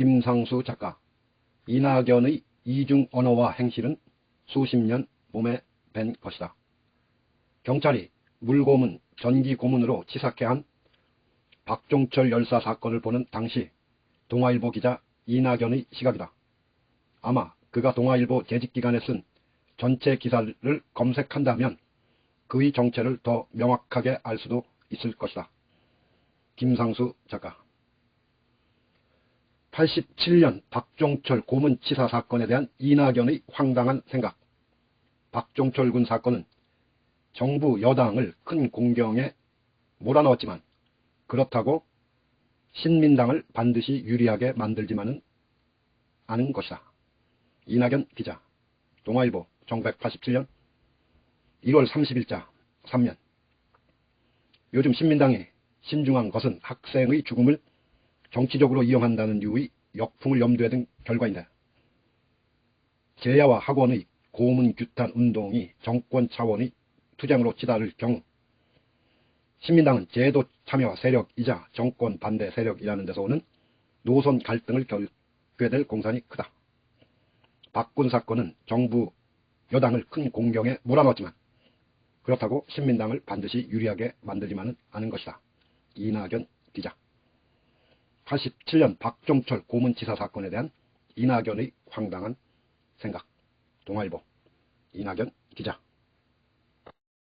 김상수 작가 이낙연의 이중 언어와 행실은 수십 년 몸에 밴 것이다. 경찰이 물고문, 전기고문으로 치사케 한 박종철 열사 사건을 보는 당시 동아일보 기자 이낙연의 시각이다. 아마 그가 동아일보 재직 기간에 쓴 전체 기사를 검색한다면 그의 정체를 더 명확하게 알 수도 있을 것이다. 김상수 작가 87년 박종철 고문치사 사건에 대한 이낙연의 황당한 생각 박종철 군 사건은 정부 여당을 큰 공경에 몰아넣었지만 그렇다고 신민당을 반드시 유리하게 만들지만은 않은 것이다. 이낙연 기자 동아일보 1987년 1월 30일자 3년 요즘 신민당이 신중한 것은 학생의 죽음을 정치적으로 이용한다는 유의 역풍을 염두에 둔 결과인데 제야와 학원의 고문 규탄 운동이 정권 차원의 투쟁으로 치달을 경우 신민당은 제도 참여 세력이자 정권 반대 세력이라는 데서 오는 노선 갈등을 겪게 될 공산이 크다. 박군 사건은 정부 여당을 큰 공경에 몰아넣었지만 그렇다고 신민당을 반드시 유리하게 만들지만은 않은 것이다. 이낙연 기자 87년 박종철 고문치사 사건에 대한 이낙연의 황당한 생각. 동아일보. 이낙연 기자